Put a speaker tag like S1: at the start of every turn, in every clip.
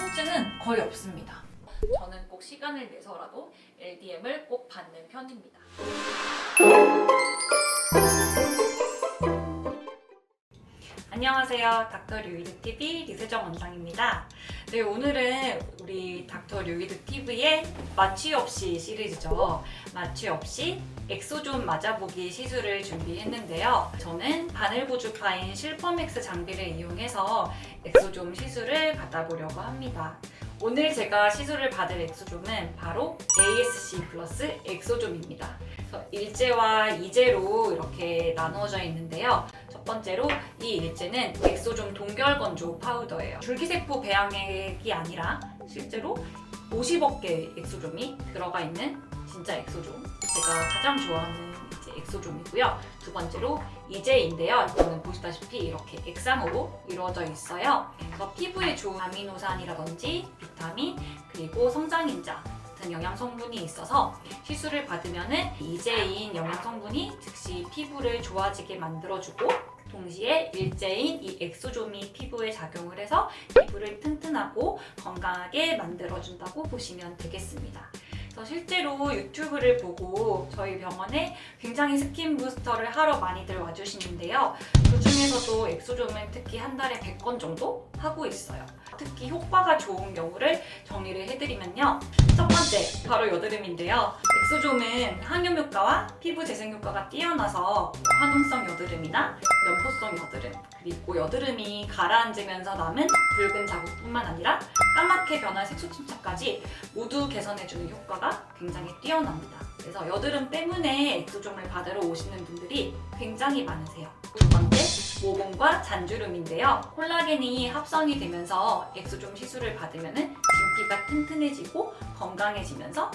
S1: 통증은 거의 없습니다. 저는 꼭 시간을 내서라도 LDM을 꼭 받는 편입니다. 안녕하세요. 닥터 류이드 TV 리세정 원장입니다. 네, 오늘은 우리 닥터 류이드 TV의 마취 없이 시리즈죠. 마취 없이 엑소존 맞아보기 시술을 준비했는데요. 저는 바늘 고주파인 실퍼맥스 장비를 이용해서 엑소존 시술을 받아보려고 합니다. 오늘 제가 시술을 받을 엑소좀은 바로 ASC 플러스 엑소좀입니다. 일제와 이제로 이렇게 나누어져 있는데요. 첫 번째로 이 일제는 엑소좀 동결 건조 파우더예요. 줄기세포 배양액이 아니라 실제로 50억 개의 엑소좀이 들어가 있는 진짜 엑소좀. 제가 가장 좋아하는 엑소좀이고요. 두 번째로 이제인데요. 이거는 보시다시피 이렇게 액상으로 이루어져 있어요. 그래서 피부에 좋은 아미노산이라든지 비타민 그리고 성장인자 같은 영양 성분이 있어서 시술을 받으면은 이제인 영양 성분이 즉시 피부를 좋아지게 만들어주고 동시에 일제인 이 엑소좀이 피부에 작용을 해서 피부를 튼튼하고 건강하게 만들어준다고 보시면 되겠습니다. 그래서 실제로 유튜브를 보고 저희 병원에 굉장히 스킨 부스터를 하러 많이들 와주시는데요. 그 중에서도 엑소좀은 특히 한 달에 100건 정도 하고 있어요. 특히 효과가 좋은 경우를 정리를 해드리면요. 첫 번째, 바로 여드름인데요. 엑소좀은 항염 효과와 피부 재생 효과가 뛰어나서 화농성 여드름이나 면포성 여드름, 그리고 여드름이 가라앉으면서 남은 붉은 자국뿐만 아니라 까맣게 변한 색소 침착까지 모두 개선해주는 효과가 굉장히 뛰어납니다. 그래서 여드름 때문에 엑소좀을 받으러 오시는 분들이 굉장히 많으세요. 두 모공과 잔주름인데요. 콜라겐이 합성이 되면서 엑소좀 시술을 받으면 진피가 튼튼해지고 건강해지면서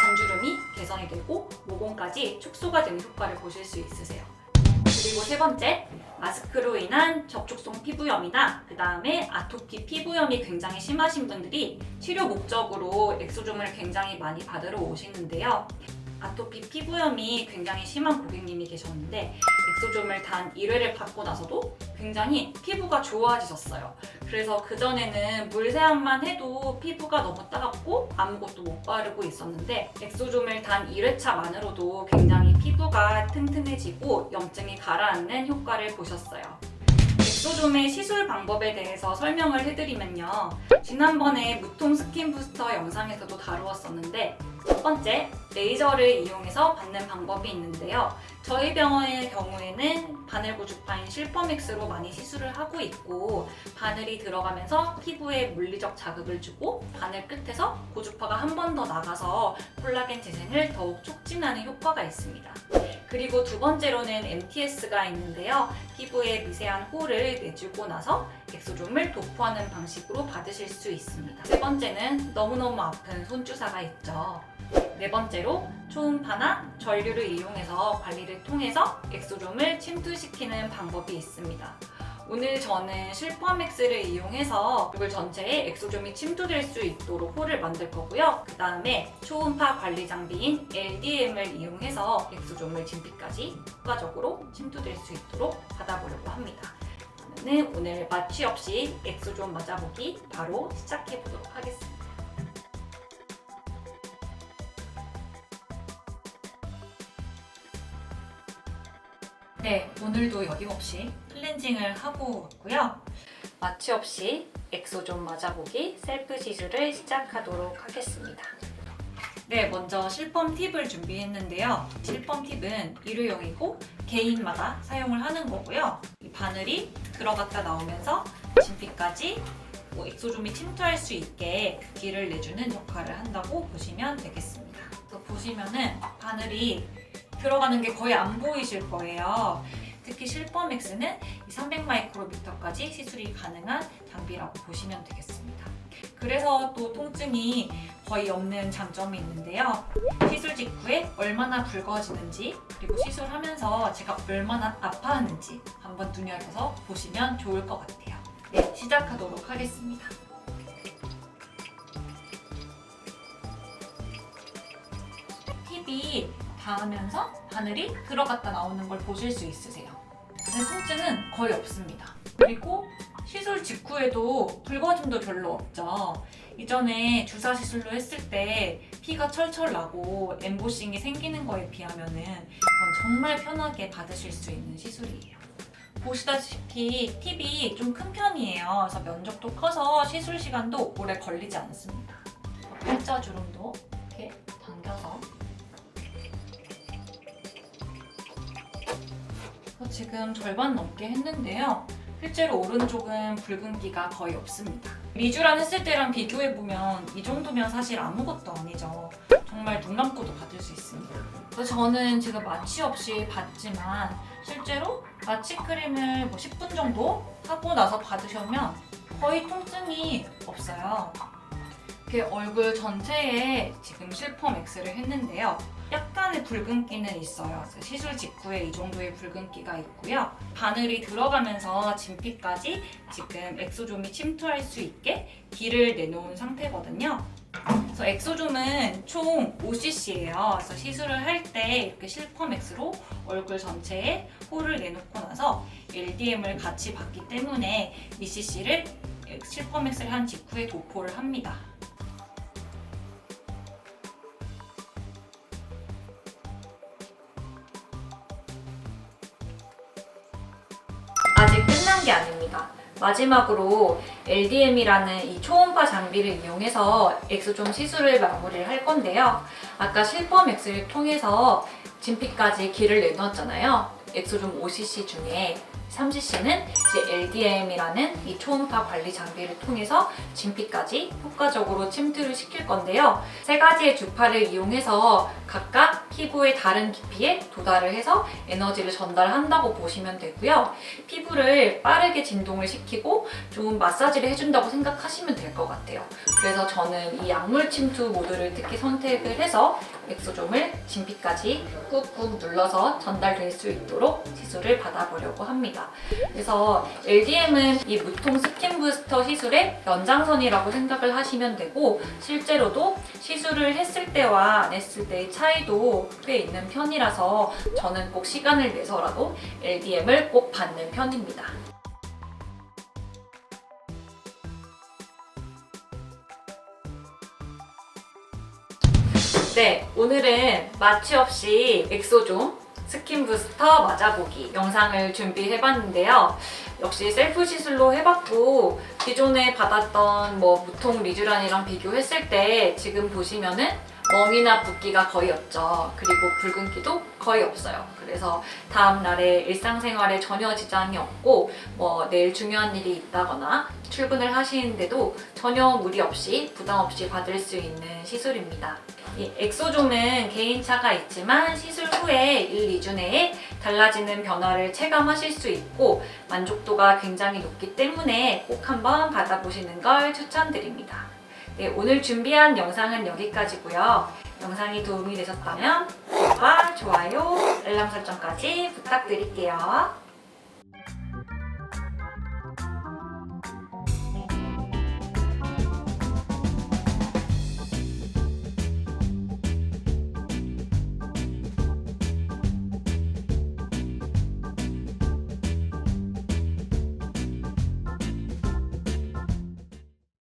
S1: 잔주름이 개선이 되고 모공까지 축소가 되는 효과를 보실 수 있으세요. 그리고 세 번째, 마스크로 인한 접촉성 피부염이나 그 다음에 아토피 피부염이 굉장히 심하신 분들이 치료 목적으로 엑소좀을 굉장히 많이 받으러 오시는데요. 아토피 피부염이 굉장히 심한 고객님이 계셨는데 엑소좀을 단 1회를 받고 나서도 굉장히 피부가 좋아지셨어요. 그래서 그전에는 물세안만 해도 피부가 너무 따갑고 아무것도 못 바르고 있었는데 엑소좀을 단 1회차만으로도 굉장히 피부가 튼튼해지고 염증이 가라앉는 효과를 보셨어요. 엑소좀의 시술 방법에 대해서 설명을 해드리면요. 지난번에 무통 스킨 부스터 영상에서도 다루었었는데 첫 번째, 레이저를 이용해서 받는 방법이 있는데요. 저희 병원의 경우에는 바늘 고주파인 실퍼맥스로 많이 시술을 하고 있고 바늘이 들어가면서 피부에 물리적 자극을 주고 바늘 끝에서 고주파가 한 번 더 나가서 콜라겐 재생을 더욱 촉진하는 효과가 있습니다. 그리고 두 번째로는 MTS가 있는데요. 피부에 미세한 홀을 내주고 나서 엑소좀을 도포하는 방식으로 받으실 수 있습니다. 세 번째는 너무너무 아픈 손주사가 있죠. 네 번째로 초음파나 전류를 이용해서 관리를 통해서 엑소좀을 침투시키는 방법이 있습니다. 오늘 저는 실퍼맥스를 이용해서 얼굴 전체에 엑소좀이 침투될 수 있도록 홀을 만들 거고요. 그 다음에 초음파 관리 장비인 LDM을 이용해서 엑소좀을 진피까지 효과적으로 침투될 수 있도록 받아보려고 합니다. 저는 오늘 마취 없이 엑소좀 맞아보기 바로 시작해 보도록 하겠습니다. 네, 오늘도 여김없이 클렌징을 하고 왔고요. 마취 없이 엑소좀 맞아보기 셀프 시술을 시작하도록 하겠습니다. 네, 먼저 실펌 팁을 준비했는데요. 실펌 팁은 일회용이고 개인마다 사용을 하는 거고요. 이 바늘이 들어갔다 나오면서 진피까지 뭐 엑소좀이 침투할 수 있게 그 길을 내주는 역할을 한다고 보시면 되겠습니다. 보시면은 바늘이 들어가는 게 거의 안 보이실 거예요. 특히 실퍼맥스는 300마이크로미터까지 시술이 가능한 장비라고 보시면 되겠습니다. 그래서 또 통증이 거의 없는 장점이 있는데요. 시술 직후에 얼마나 붉어지는지 그리고 시술하면서 제가 얼마나 아파하는지 한번 눈여겨서 보시면 좋을 것 같아요. 네, 시작하도록 하겠습니다. 팁이 닿으면서 바늘이 들어갔다 나오는 걸 보실 수 있으세요. 근데 통증은 거의 없습니다. 그리고 시술 직후에도 붉어짐도 별로 없죠. 이전에 주사 시술로 했을 때 피가 철철 나고 엠보싱이 생기는 거에 비하면은 정말 편하게 받으실 수 있는 시술이에요. 보시다시피 팁이 좀 큰 편이에요. 그래서 면적도 커서 시술 시간도 오래 걸리지 않습니다. 팔자 주름도 이렇게 당겨서 지금 절반 넘게 했는데요. 실제로 오른쪽은 붉은기가 거의 없습니다. 미주란 했을 때랑 비교해보면 이 정도면 사실 아무것도 아니죠. 정말 눈 감고도 받을 수 있습니다. 그래서 저는 지금 마취 없이 받지만 실제로 마취 크림을 뭐 10분 정도 하고 나서 받으시면 거의 통증이 없어요. 이렇게 얼굴 전체에 지금 실펌 X를 했는데요. 약간의 붉은기는 있어요. 시술 직후에 이 정도의 붉은기가 있고요. 바늘이 들어가면서 진피까지 지금 엑소좀이 침투할 수 있게 길을 내놓은 상태거든요. 그래서 엑소좀은 총 5cc예요. 그래서 시술을 할 때 이렇게 실펌 X로 얼굴 전체에 홀을 내놓고 나서 LDM을 같이 받기 때문에 2cc를 실펌 X를 한 직후에 도포를 합니다. 게 아닙니다. 마지막으로 LDM이라는 이 초음파 장비를 이용해서 엑소좀 시술을 마무리를 할 건데요. 아까 실펌 X를 통해서 진피까지 길을 내놓았잖아요. 엑소좀 5cc 중에 3cc는 이제 LDM이라는 이 초음파 관리 장비를 통해서 진피까지 효과적으로 침투를 시킬 건데요. 세 가지의 주파를 이용해서 각각 피부의 다른 깊이에 도달을 해서 에너지를 전달한다고 보시면 되고요. 피부를 빠르게 진동을 시키고 좀 마사지를 해준다고 생각하시면 될 것 같아요. 그래서 저는 이 약물 침투 모드를 특히 선택을 해서 엑소좀을 진피까지 꾹꾹 눌러서 전달될 수 있도록 시술을 받아보려고 합니다. 그래서 LDM은 이 무통 스킨 부스터 시술의 연장선이라고 생각을 하시면 되고 실제로도 시술을 했을 때와 안 했을 때의 차이도 꽤 있는 편이라서 저는 꼭 시간을 내서라도 LDM을 꼭 받는 편입니다. 네, 오늘은 마취 없이 엑소좀 스킨 부스터 맞아보기 영상을 준비해봤는데요. 역시 셀프 시술로 해봤고 기존에 받았던 뭐 무통 리쥬란이랑 비교했을 때 지금 보시면은 멍이나 붓기가 거의 없죠. 그리고 붉은기도 거의 없어요. 그래서 다음 날에 일상생활에 전혀 지장이 없고 뭐 내일 중요한 일이 있다거나 출근을 하시는데도 전혀 무리 없이 부담 없이 받을 수 있는 시술입니다. 이 엑소좀은 개인차가 있지만 시술 후에 1, 2주 내에 달라지는 변화를 체감하실 수 있고 만족도가 굉장히 높기 때문에 꼭 한번 받아보시는 걸 추천드립니다. 네, 오늘 준비한 영상은 여기까지고요. 영상이 도움이 되셨다면 구독과 좋아요, 알람 설정까지 부탁드릴게요.